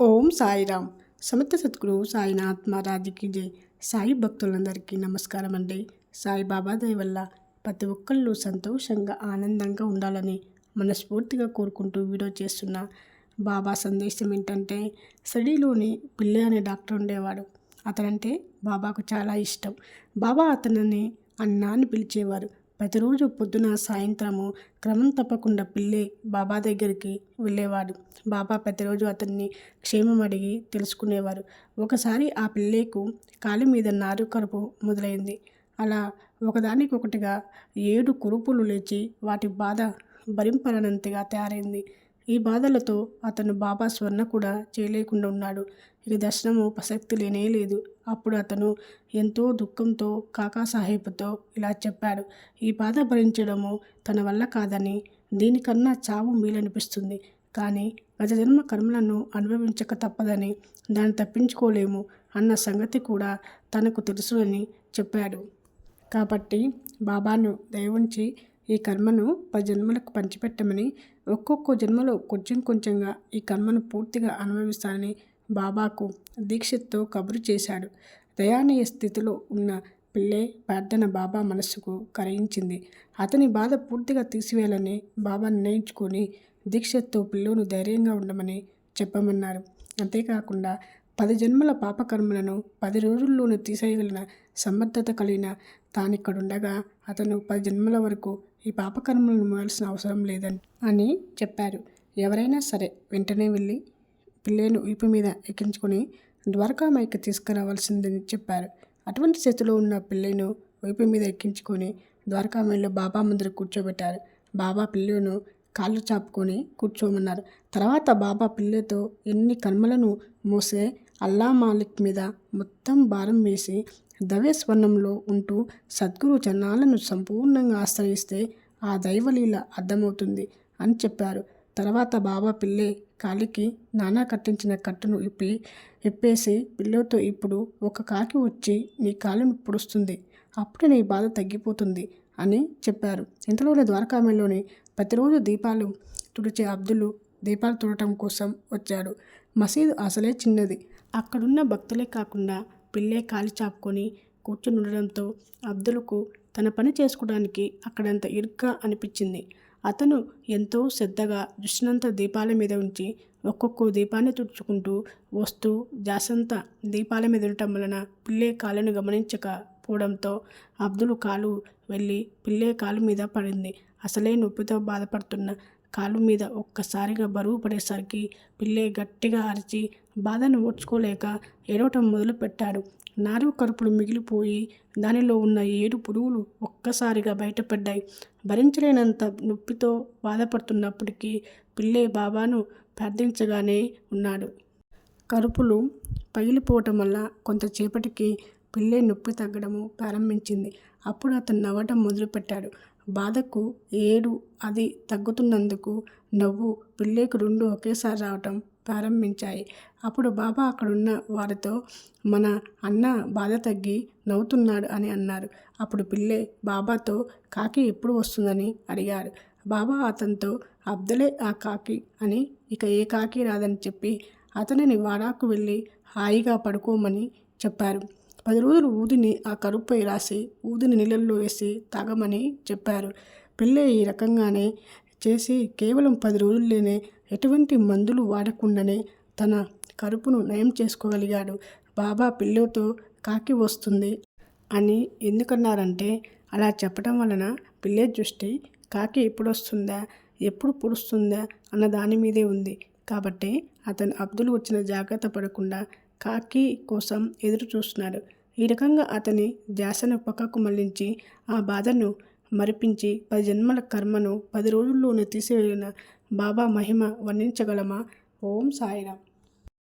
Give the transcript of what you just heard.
ఓం సాయిరామ్. సమర్థ సద్గురు సాయినాథ్ మహారాజ్కి జై. సాయి భక్తులందరికీ నమస్కారం అండి. సాయిబాబా దయ వల్ల ప్రతి ఒక్కళ్ళు సంతోషంగా ఆనందంగా ఉండాలని మనస్ఫూర్తిగా కోరుకుంటూ వీడియో చేస్తున్న బాబా సందేశం ఏంటంటే స్టడీలోని పిల్లి అనే డాక్టర్ ఉండేవాడు. అతనంటే బాబాకు చాలా ఇష్టం. బాబా అతనిని అన్నాన్ని అని పిలిచేవారు. ప్రతిరోజు పొద్దున సాయంత్రము క్రమం తప్పకుండా పిల్లి బాబా దగ్గరికి వెళ్ళేవాడు. బాబా ప్రతిరోజు అతన్ని క్షేమం అడిగి తెలుసుకునేవారు. ఒకసారి ఆ పిల్లేకు కాలి మీద నారు కరుపు మొదలైంది. అలా ఒకదానికొకటిగా ఏడు కురుపులు లేచి వాటి బాధ భరింపరనంతగా తయారైంది. ఈ బాధలతో అతను బాబా స్వర్ణ కూడా చేయలేకుండా ఉన్నాడు. ఇక దర్శనము ప్రసక్తి లేనే లేదు. అప్పుడు అతను ఎంతో దుఃఖంతో కాకాసాహెబ్తో ఇలా చెప్పాడు. ఈ బాధ భరించడము తన వల్ల కాదని దీనికన్నా చావు మీలనిపిస్తుంది. కానీ గత జన్మ కర్మలను అనుభవించక తప్పదని దాన్ని తప్పించుకోలేము అన్న సంగతి కూడా తనకు తెలుసు అని చెప్పాడు. కాబట్టి బాబాను దయవుంచి ఈ కర్మను పది జన్మలకు పంచిపెట్టమని ఒక్కొక్క జన్మలో కొంచెం కొంచెంగా ఈ కర్మను పూర్తిగా అనుభవిస్తానని బాబాకు దీక్షతో కబురు చేశాడు. దయానీయ స్థితిలో ఉన్న పిల్లే ప్రార్థన బాబా మనస్సుకు కరిగించింది. అతని బాధ పూర్తిగా తీసివేయాలని బాబా నిర్ణయించుకొని దీక్షతో పిల్లోను ధైర్యంగా ఉండమని చెప్పమన్నారు. అంతేకాకుండా పది జన్మల పాపకర్మలను పది రోజుల్లోనూ తీసేయగలిగిన సమర్థత కలిగిన తానిక్కడుండగా అతను పది జన్మల వరకు ఈ పాపకర్మలను మోయాల్సిన అవసరం లేదని అని చెప్పారు. ఎవరైనా సరే వెంటనే వెళ్ళి పిల్లేను వీపు మీద ఎక్కించుకొని ద్వారకామాయికి తీసుకురావాల్సిందని చెప్పారు. అటువంటి స్థితిలో ఉన్న పిల్లను వైపు మీద ఎక్కించుకొని ద్వారకామాయిలో బాబా ముందర కూర్చోబెట్టారు. బాబా పిల్లను కాళ్ళు చాపుకొని కూర్చోమన్నారు. తర్వాత బాబా పిల్లతో ఎన్ని కర్మలను మోసే అల్లా మాలిక్ మీద మొత్తం భారం వేసి దవ్య స్వర్ణంలో ఉంటూ సద్గురు జనాలను సంపూర్ణంగా ఆశ్రయిస్తే ఆ దైవలీల అర్థమవుతుంది అని చెప్పారు. తర్వాత బాబా పిల్లే కాలికి నానా కట్టించిన కట్టును ఇప్పి ఇప్పేసి పిల్లతో ఇప్పుడు ఒక కాకి వచ్చి నీ కాలును పొడుస్తుంది. అప్పుడు నీ బాధ తగ్గిపోతుంది అని చెప్పారు. ఇంతలోనే ద్వారకామలోని ప్రతిరోజు దీపాలు తుడిచే అబ్దులు దీపాలు తుడటం కోసం వచ్చాడు. మసీదు అసలే చిన్నది. అక్కడున్న భక్తులే కాకుండా పిల్లే కాలి చాపుకొని కూర్చుని ఉండడంతో అబ్దులకు తన పని చేసుకోవడానికి అక్కడంత ఇరుగ్గా అనిపించింది. అతను ఎంతో శ్రద్ధగా జుష్నంత దీపాల మీద ఉంచి ఒక్కొక్క దీపాన్ని తుడుచుకుంటూ వస్తూ జాసంతా దీపాల మీద ఉండటం వలన పిల్లే కాలును గమనించకపోవడంతో అబ్దుల్ కాలు వెళ్ళి పిల్లే కాలు మీద పడింది. అసలే నొప్పితో బాధపడుతున్న కాలు మీద ఒక్కసారిగా బరువు పడేసరికి పిల్లే గట్టిగా అరిచి బాధను ఓడ్చుకోలేక ఏడవటం మొదలుపెట్టాడు నారు కరుపులు మిగిలిపోయి దానిలో ఉన్న ఏడు పురుగులు ఒక్కసారిగా బయటపడ్డాయి. భరించలేనంత నొప్పితో బాధపడుతున్నప్పటికీ పిల్లే బాబాను ప్రార్థించగానే ఉన్నాడు. కరుపులు పగిలిపోవటం వల్ల కొంతసేపటికి పిల్లే నొప్పి తగ్గడము ప్రారంభించింది. అప్పుడు అతను నవ్వటం మొదలుపెట్టాడు. బాధకు ఏడు అది తగ్గుతున్నందుకు నవ్వు పిల్లేకు రెండు ఒకేసారి రావటం ప్రారంభించాయి. అప్పుడు బాబా అక్కడున్న వారితో మన అన్న బాధ తగ్గి నవ్వుతున్నాడు అని అన్నారు. అప్పుడు పిల్లే బాబాతో కాకి ఎప్పుడు వస్తుందని అడిగారు. బాబా అతనితో అబ్దులే ఆ కాకి అని ఇక ఏ కాకి రాదని చెప్పి అతనిని వాడాకు వెళ్ళి హాయిగా పడుకోమని చెప్పారు. పది రోజులు ఊదిని ఆ కరుపుపై రాసి ఊదిని నీళ్ళల్లో వేసి తాగమని చెప్పారు. పిల్లే ఈ రకంగానే చేసి కేవలం పది రోజుల్లోనే ఎటువంటి మందులు వాడకుండానే తన కరుపును నయం చేసుకోగలిగాడు. బాబా పిల్లతో కాకి వస్తుంది అని ఎందుకన్నారంటే అలా చెప్పడం వలన పిల్లే దృష్టి కాకి ఎప్పుడు వస్తుందా ఎప్పుడు పుడుస్తుందా అన్న దాని మీదే ఉంది. కాబట్టి అతను అబ్దుల్ వచ్చిన జాగ్రత్త పడకుండా కాకి కోసం ఎదురు చూస్తున్నాడు ఈ రకంగా అతని ధ్యాసను పక్కకు మళ్ళించి ఆ బాధను మరిపించి పది జన్మల కర్మను పది రోజుల్లోనే తీసివేయన బాబా మహిమ వర్ణించగలమా? ఓం సాయిరామ్.